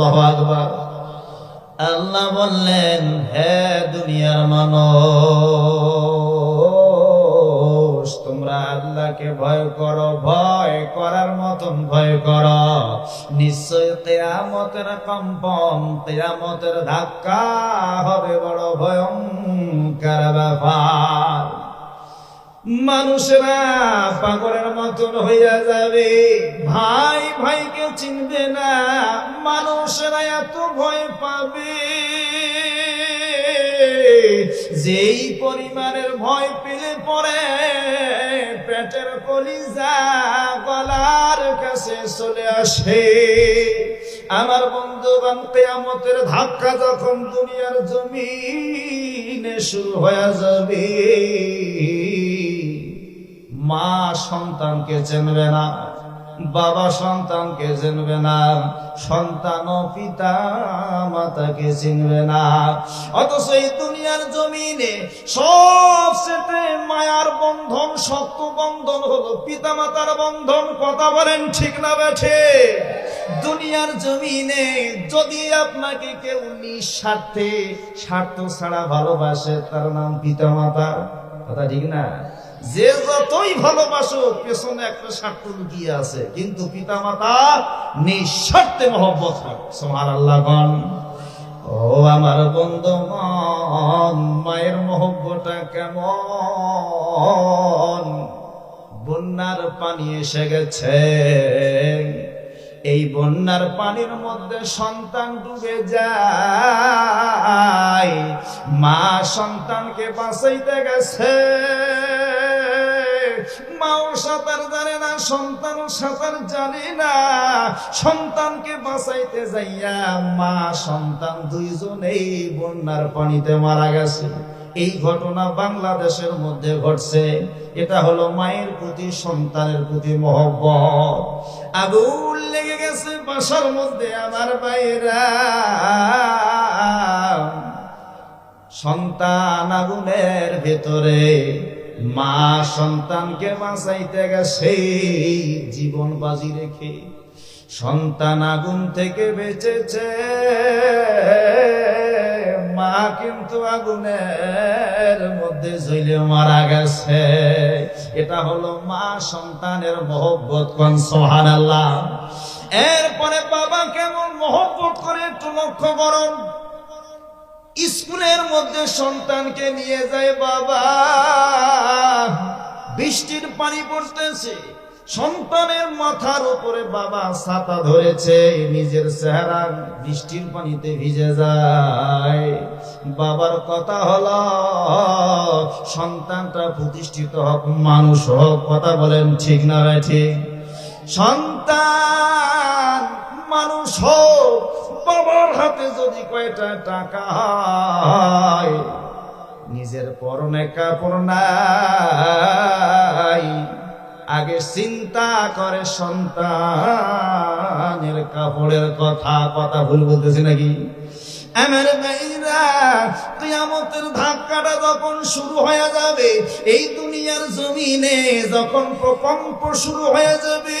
আল্লাহ আকবার। আল্লাহ বললেন, হে দুনিয়ার মানুষ, তোমরা আল্লাহকে ভয় করো, ভয় করার মতন ভয় করো। নিশ্চয় তেয়ামতের কম্পন, তেয়ামতের ধাক্কা হবে বড় ভয়ঙ্কর ব্যাপার। মানুষেরা পাগলের মতন হইয়া যাবে। ভাই ভাইকে চিনবে না, মানুষেরা এত ভয় পাবে। যেই পরিমাণের ভয় পেলে পরে পেটের কলিজা গলার কাছে চলে আসে। আমার বন্ধুবান কেয়ামতের ধাক্কা যখন দুনিয়ার জমিনে শুরু হয়ে যাবে। মা সন্তানকে চেনবে না, বাবা সন্তানকে চিনবে না, সন্তান ও পিতা মাতাকে চিনবে না। অথচ এই দুনিয়ার জমিনে সবচেয়ে মায়ার বন্ধন, শক্ত বন্ধন হলো পিতা মাতার বন্ধন, কথা বলেন ঠিক না বেঠে? দুনিয়ার জমিনে যদি আপনাকে কেউ নিঃস্বার্থে, স্বার্থ ছাড়া ভালোবাসে, তার নাম পিতা মাতা কথা ঠিক না? যে যতই ভালোবাসুক, পেছনে একটা স্বার্থ লুকিয়ে আছে। কিন্তু পিতা মাতা নিঃস্বার্থে মহব্বত সোহার আল্লাহগণ ও আমার বন্ধু মায়ের মহব্বটা কেমন? বন্যার পানি এসে গেছে। এই বন্যার পানির মধ্যে সন্তান ডুবে যায়। মা সন্তানকে বাঁচাইতে গেছে। মাও সাঁতার জানে না সন্তানও সাঁতার জানে না। সন্তানকে বাঁচাইতে যাইয়া মা, সন্তান দুইজনেই বন্যার পানিতে মারা গেছে। এই ঘটনা বাংলাদেশের মধ্যে ঘটছে। এটা হলো মায়ের প্রতি, সন্তানের প্রতি মহব্বত। আগুন লেগে গেছে বাসার মধ্যে আমার বাইরা সন্তান আগুনের ভেতরে মা সন্তানকে বাঁচাইতে গেছে জীবন বাজি রেখে সন্তান আগুন থেকে বেঁচেছে। মা কিন্তু আগুনের মধ্যে জ্বলে মারা গেছে। এটা হলো মা সন্তানের মহব্বত কন? সোহান আল্লাহ এরপরে বাবা কেমন মহব্বত করে একটু লক্ষ্য করুন। স্কুলের মধ্যে সন্তানকে নিয়ে যায় বাবা। বৃষ্টির পানি পড়তেছে। সন্তানের মাথার উপরে বাবা ছাতা ধরেছে, নিজের চেহারা বৃষ্টির পানিতে ভিজে যায়। বাবার কথা হলো, সন্তানটা প্রতিষ্ঠিত হোক, মানুষ হোক, কথা বলেন ঠিক না ঠিক? সন্তান মানুষ হোক বাবার হাতে যদি কয়টা টাকা হয়, নিজের পরনে কাপড় নাই। আগে চিন্তা করে সন্তানের কাপড়ের কথা কথা ভুল বলতেছি নাকি? আমার ভাইরা, কিয়ামতের ধাক্কাটা যখন শুরু হয়ে যাবে, এই দুনিয়ার জমিনে যখন প্রকম্প শুরু হয়ে যাবে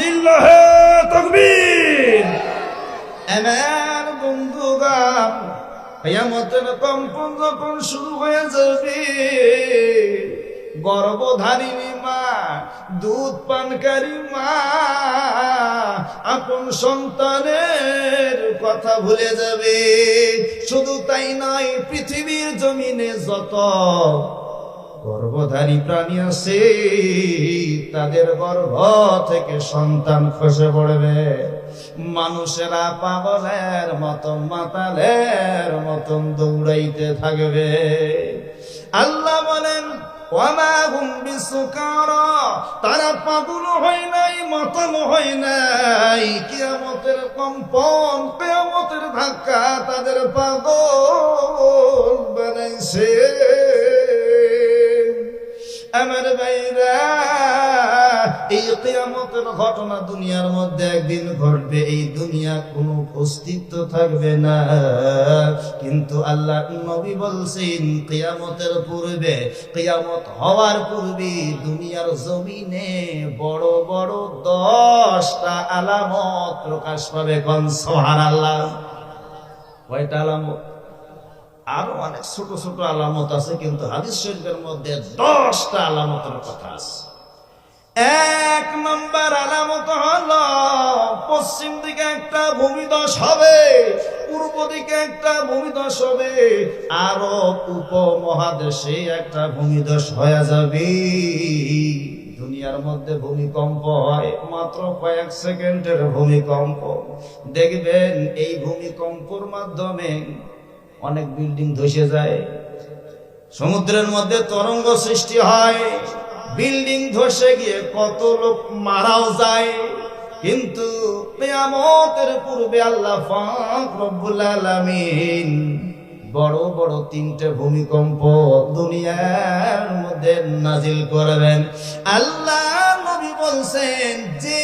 লিল্লাহে তাকবীর। আমার বন্ধুগণ, কিয়ামতের কম্পন যখন শুরু হয়ে যাবে গর্ভধারিণী মা, দুধ পানকারী মা, আপন সন্তানের কথা ভুলে যাবে। শুধু তাই নয়, পৃথিবীর জমিনে যত গর্ভধারী প্রাণী আছে, তাদের গর্ভ থেকে সন্তান খসে পড়বে। মানুষেরা পাগলের মতন মাতালের মতন দৌড়াইতে থাকবে। আল্লাহ বলেন তারা পাগল হয় নাই, মতন হয় নাই। কিয়ামতের কম্পন, কিয়ামতের ধাক্কা তাদের পাগল বানাইছে। আমার ভাইরা, এই কিয়ামতের ঘটনা দুনিয়ার মধ্যে একদিন ঘটবে, এই দুনিয়া কোনো অস্তিত্ব থাকবে না। কিন্তু আল্লাহ নবী বলছেন, কিয়ামতের পূর্বে, কিয়ামত হওয়ার পূর্বে দুনিয়ার জমিনে বড় বড় দশটা আলামত প্রকাশ পাবে। কোন সোহান আল্লাহ কয়টা আলামত? আরও অনেক ছোট ছোট আলামত আছে, কিন্তু হাদিস শরীফের মধ্যে দশটা আলামতের কথা আছে। এক নম্বর আলামত হলো, পশ্চিম দিকে একটা ভূমিধস হবে, পূর্ব দিকে একটা ভূমিধস হবে আরব উপমহাদেশে একটা ভূমিধস হয়ে যাবে। দুনিয়ার মধ্যে ভূমিকম্প হয়, মাত্র কয়েক সেকেন্ডের ভূমিকম্প। দেখবেন এই ভূমিকম্পর মাধ্যমে অনেক বিল্ডিং ধসে যায়। সমুদ্রের মধ্যে তরঙ্গ সৃষ্টি হয়। বিল্ডিং ধসে গিয়ে কত লোক মারাও যায়। কিন্তু পেয়ামতের পূর্বে আল্লাহ ফাঁক রব্বুল আলামিন বড় বড় তিনটে ভূমিকম্প দুনিয়ার মধ্যে নাজিল করবেন। আল্লাহ নবী বলছেন যে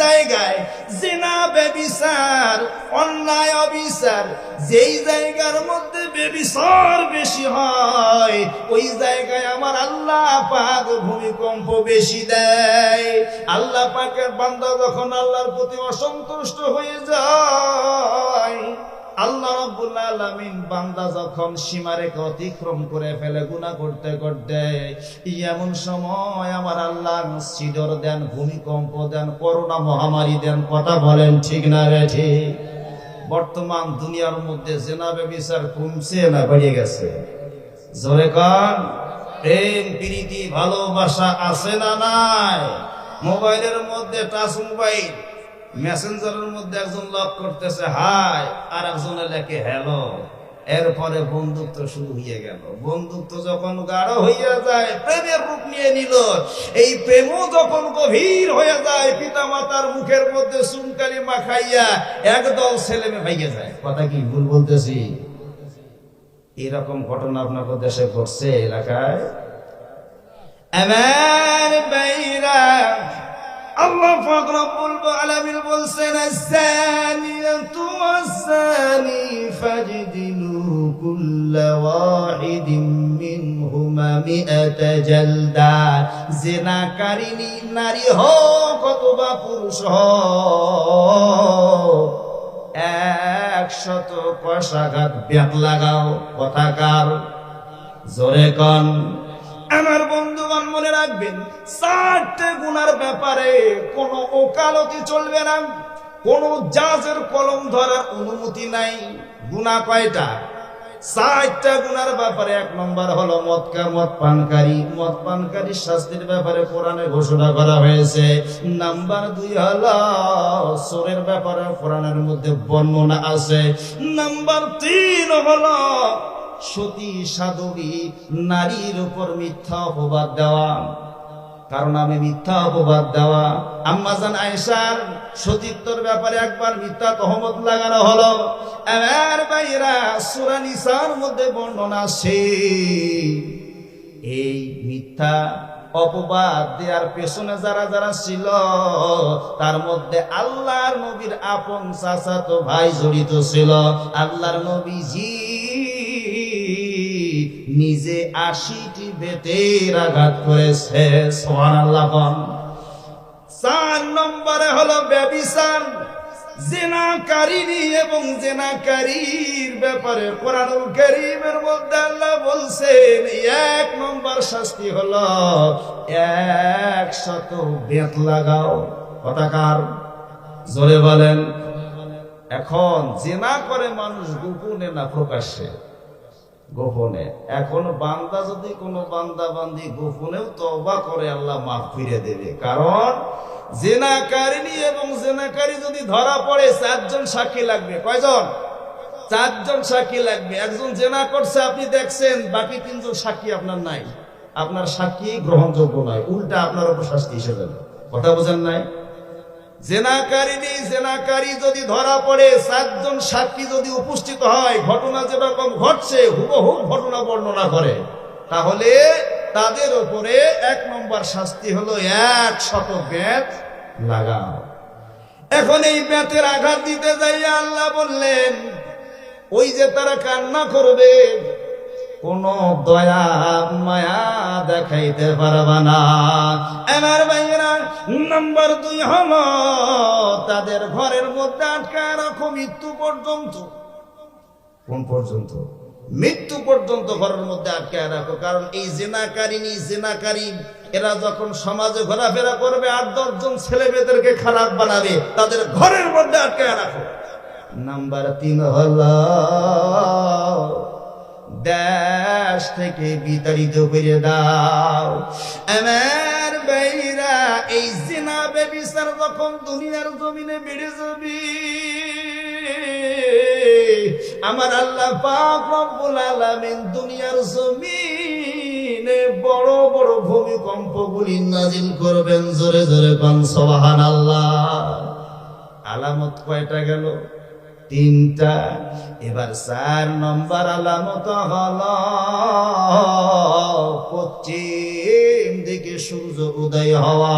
জায়গায় জিনা, বেবিচার, অন্যায়, অবিচার, যেই জায়গার মধ্যে বেবিচার বেশি হয়, ওই জায়গায় আমার আল্লাহ পাক ভূমিকম্প বেশি দেয়। আল্লাহ পাকের বান্দা যখন আল্লাহর প্রতি অসন্তুষ্ট হয়ে যায় আল্লাহ রাব্বুল বান্দা যখন সীমারেখা অতিক্রম করে ফেলে, গুনাহ করতে করতে এমন সময় আমার আল্লাহ সিডর দেন, ভূমিকম্প দেন, করোনা মহামারী দেন, কথা বলেন ঠিক না রে ঠিক? বর্তমান দুনিয়ার মধ্যে জেনাবে বিচার কমছে না বেড়ে গেছে? জোরে কান, প্রেম, প্রীতি, ভালোবাসা আছে না নাই? মোবাইলের মধ্যে টাচ মোবাইল মেসেঞ্জারের মধ্যে একজন লক করতেছে হাই আর একজনে লেখে হ্যালো এরপরে বন্ধুত্ব শুরু হয়ে গেল। বন্ধুত্ব যখন গাঢ় হইয়া যায়, প্রেমের রূপ নিয়ে নিল। এই প্রেমও যখন গভীর হয়ে যায় পিতা মাতার মুখের মধ্যে সুনকালি মাখাইয়া একদল ছেলে মেয়ে ভাইয়া যায়। কথা কি ভুল বলতেছি? এরকম ঘটনা আপনার দেশে ঘটছে এলাকায়? আমার আল্লাহ পাক রব্বুল আলামিন বলছেন আস-সানিয়াতু ওয়াস-সানি ফাজদিলু কুল্লা ওয়াহিদিন মিনহুমা মিআতা জালদা। জিনাকারিনী নারী হোক অথবা পুরুষ হোক, একশত কষাঘাত ব্যাগ লাগাও কথাকার জোরে কন। আমার বন্ধুগণ মনে রাখবেন চারটে গুনার ব্যাপারে কোনো ওকালতি চলবে না। কোন জাজের কলম ধরার অনুমতি নাই। গুণা কয়টা? চারটা গুনার ব্যাপারে এক নম্বর হলো মদকা মদ পানকারী মদ পানকারীর শাস্তির ব্যাপারে কোরআনে ঘোষণা করা হয়েছে। নাম্বার দুই হলো চোরের ব্যাপারে কোরআনের মধ্যে বর্ণনা আছে। নাম্বার তিন হলো সতী সাধবী নারীর উপর মিথ্যা অপবাদ দেওয়া। কারণ আমি মিথ্যা অপবাদ দেওয়া। আম্মাজান আয়েশার সতীত্বর ব্যাপারে একবার মিথ্যা তহমত লাগানো হলো। এবার বাইরা সুরা নিসার মধ্যে বর্ণনা সে এই মিথ্যা অপবাদ দেওয়ার পেছনে যারা যারা ছিল, তার মধ্যে আল্লাহর নবীর আপন চাচাতো ভাই জড়িত ছিল। আল্লাহর নবীজি নিজে আশিটি বেতের আঘাত করেছে চার নম্বরে হলো ব্যবিচার এবং জেনাকারীর ব্যাপারে কোরআনুল মধ্যে বলছেন, এক নম্বর শাস্তি হলো জোরে বলেন। এখন জেনা করে মানুষ গোপনে না প্রকাশ্যে। গোপনে। এখন বান্দা যদি কোনো বান্দা বান্দি গোপনেও তবা করে, আল্লাহ মাফ ফিরে দেবে। কারণ জেনাকারিনী এবং জেনাকারী যদি ধরা পড়ে, চারজন সাক্ষী লাগবে। কয়জন? চারজন সাক্ষী লাগবে। একজন জেনা করছে, আপনি দেখছেন, বাকি তিনজন সাক্ষী আপনার নাই। আপনার সাক্ষী গ্রহণযোগ্য নয়। উল্টা আপনার উপর শাস্তি এসে যাবে কথা বোঝেন নাই? জেনাকারিনী জেনাকারী যদি ধরা পড়ে, সাতজন সাক্ষী যদি উপস্থিত হয়, ঘটনা যেরকম ঘটছে, হুবহু ঘটনা বর্ণনা তাহলে তাদের উপরে এক নম্বর শাস্তি হলো এক শত ব্যাত লাগাও। এখন এই ব্যাতের আঘাত দিতে যাই আল্লাহ বললেন, ওই যে তারা কান্না করবে কোন দয়া, মায়া দেখাইতে পারবা না। আমার ভাইয়েরা, নাম্বার দুই হল, তাদের ঘরের মধ্যে আটকায় রাখো, মৃত্যু পর্যন্ত। কোন পর্যন্ত? মৃত্যু পর্যন্ত ঘরের মধ্যে আটকায় রাখো, কারণ এই জেনাকারিনী জেনাকারী, এরা যখন সমাজে ঘোরাফেরা করবে, আট দশজন ছেলে মেয়েদেরকে খারাপ বানাবে, তাদের ঘরের মধ্যে আটকায় রাখো। নাম্বার তিন হল দেশ থেকে বিতাড়িত করে দাও। আমার বাইরা এই জিনা বেবিচার যখন দুনিয়ার জমিনে বেড়ে যাবে, আমার আল্লাহ পাক দুনিয়ার জমিনে বড় বড় ভূমিকম্পগুলি নাজিল করবেন। জোরে জোরে কোন আল্লাহ আলামত কয়টা গেল? তিনটা। এবার চার নম্বর আলামত হল পশ্চিম দিকে সূর্য উদয় হওয়া।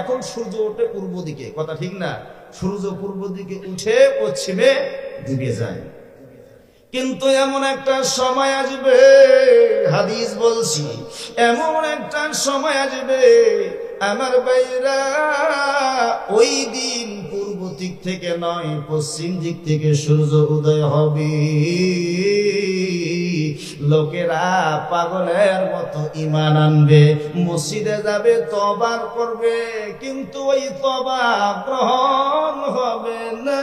এখন সূর্য ওঠে পূর্ব দিকে, কথা ঠিক না? সূর্য পূর্ব দিকে উঠে পশ্চিমে ডুবে যায়। কিন্তু এমন একটা সময় আসবে, হাদিস বলছি, এমন একটা সময় আসবে, আমার বাইরা ওই দিন পূর্ব দিক থেকে নয়, পশ্চিম দিক থেকে সূর্য উদয় হবে। লোকেরা পাগলের মতো ইমান আনবে, মসজিদে যাবে তবার করবে, কিন্তু ওই তবা গ্রহণ হবে না।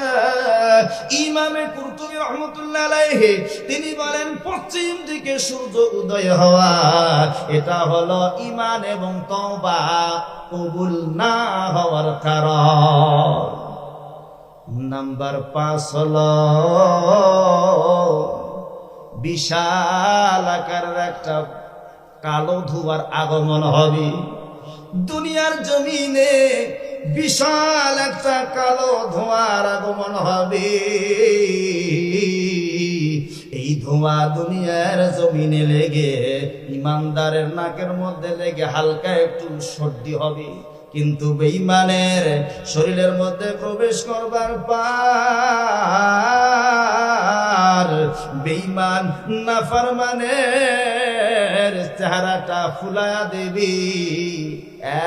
ইমামে কুরতুবি রহমতুল্লাহ তিনি বলেন, পশ্চিম দিকে সূর্য উদয় হওয়া, এটা হলো ইমান এবং তবা কবুল না হওয়ার কারণ। নাম্বার পাঁচ হলো বিশাল আকারের একটা কালো ধোয়ার আগমন হবে। দুনিয়ার জমিনে বিশাল একটা কালো ধোঁয়ার আগমন হবে। এই ধোঁয়া দুনিয়ার জমিনে লেগে, ইমানদারের নাকের মধ্যে লেগে হালকা একটু সর্দি হবে। কিন্তু বেঈমানের শরীরের মধ্যে প্রবেশ করবার পার বেঈমান নাফরমানের চেহারাটা ফুলায়া দেবী।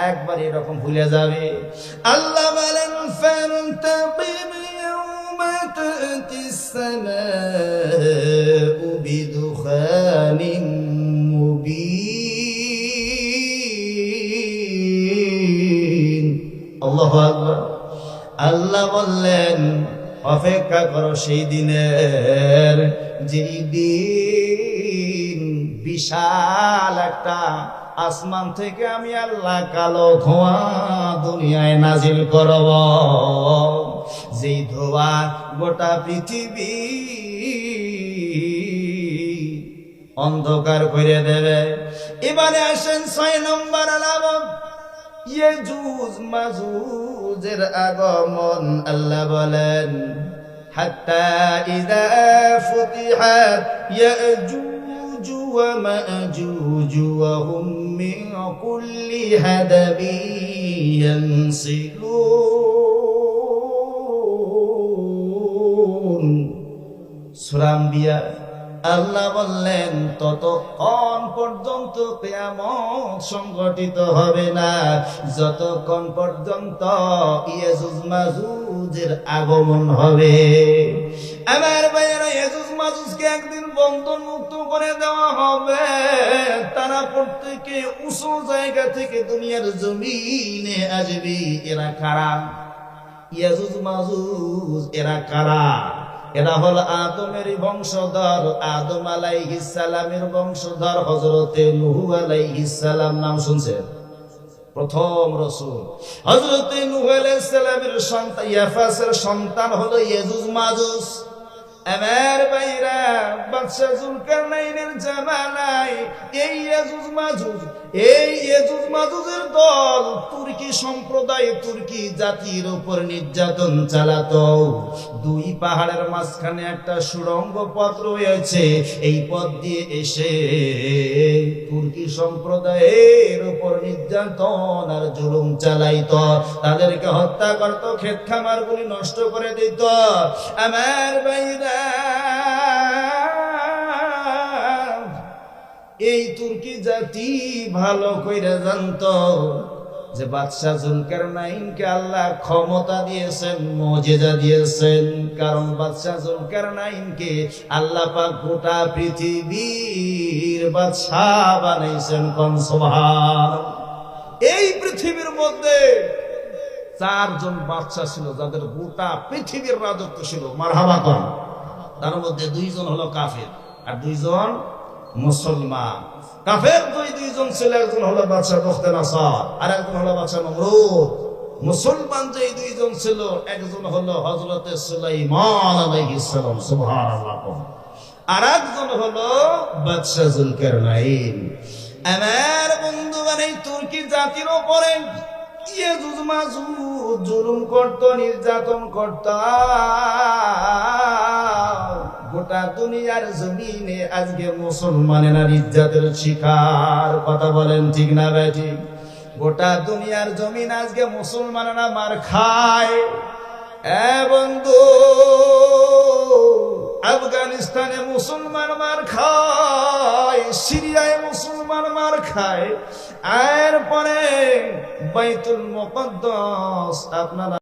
একবার এরকম ভুলে যাবে। আল্লাহ বলেন ফান্তাকিম ইয়াউমা তাতি অপেক্ষা করো সেই দিনের যেই দিন বিশাল একটা আসমান থেকে আমি আল্লাহ কালো ধোঁয়া দুনিয়ায় নাজিল করব। যেই ধোঁয়া গোটা পৃথিবী অন্ধকার করে দেবে। এবারে আসেন ছয় নম্বর আলামত। ইয়াজুজ মাজুজের আগমন, আল্লাহ বলেন حتى إذا فتحت يأجوج ومأجوج وهم من كل هدب ينسلون. سورة আল্লাহ বললেন, ততক্ষণ পর্যন্ত কেয়ামত সংগঠিত হবে না। যতক্ষণ পর্যন্ত ইয়াজুজ আগমন হবে। আমার ভাইয়েরা, ইয়াজুজ মাজুজকে একদিন বন্ধন মুক্ত করে দেওয়া হবে। তারা প্রত্যেকে উঁচু জায়গা থেকে দুনিয়ার জমিনে আসবে। এরা কারা? ইয়াজুজ মাজুজ, এরা কারা? এরা হল আদমের বংশধর। আদম আলাইহিস বংশধর হজরতে নুহু আলাইহিস নাম শুনছেন? প্রথম রসুল। হজরতে নুহু আলাইহিস সন্তান ইয়াফাসের সন্তান হলো ইয়াজুজ মাজুজ আমার বাদশা এই মাজুজ, এই মাজুজের দল তুর্কি সম্প্রদায়, তুর্কি জাতির উপর নির্যাতন চালাতো। দুই পাহাড়ের মাঝখানে একটা সুড়ঙ্গ পথ রয়েছে, এই পথ দিয়ে এসে তুর্কি সম্প্রদায়ের নির্যাতন আর জুলুম চালাইতো। তাদেরকে হত্যা করতো, ক্ষেত খামার গুলি নষ্ট করে দিত। আমার বাইরা এই তুর্কি জাতি ভালো কইরা জানতো যে বাদশাহ জুলকার নাইনকে আল্লাহ ক্ষমতা দিয়েছেন মজেজা দিয়েছেন। কারণ বাদশাহ জুলকার নাইনকে আল্লাহ পাক গোটা পৃথিবীর বাদশাহ বানাইছেন কনসভার এই পৃথিবীর মধ্যে চারজন বাচ্চা ছিল, যাদের গোটা পৃথিবীর রাজত্ব ছিল। মারহাবা কন। তার মধ্যে দুইজন হলো কাফের আর দুইজন মুসলমান। কাফের দুই দুইজন ছিল, একজন হলো বাচ্চা বখতে নাসার আর একজন হলো বাচ্চা নমরুদ। মুসলমান যে দুইজন ছিল, একজন হলো হজরতে সুলাইমান আলাইহিস সালাম, সুবহানাল্লাহ আর একজন হলো বাদশা জুলকারনাইন। আমার বন্ধু মানে তুর্কি জাতির ওপরে মাজুজ জুলুম করত, নির্যাতন করত। গোটা দুনিয়ার জমিনে আজকে মুসলমানেরা ইজ্জাতের শিকার, কথা বলেন ঠিক না বেটি গোটা দুনিয়ার জমিন আজকে মুসলমানেরা মার খায়। এ বন্ধু আফগানিস্তানে মুসলমান মার খায় সিরিয়ায় মুসলমান মার খায়। এরপরে বাইতুল মোকদ্দ আপনারা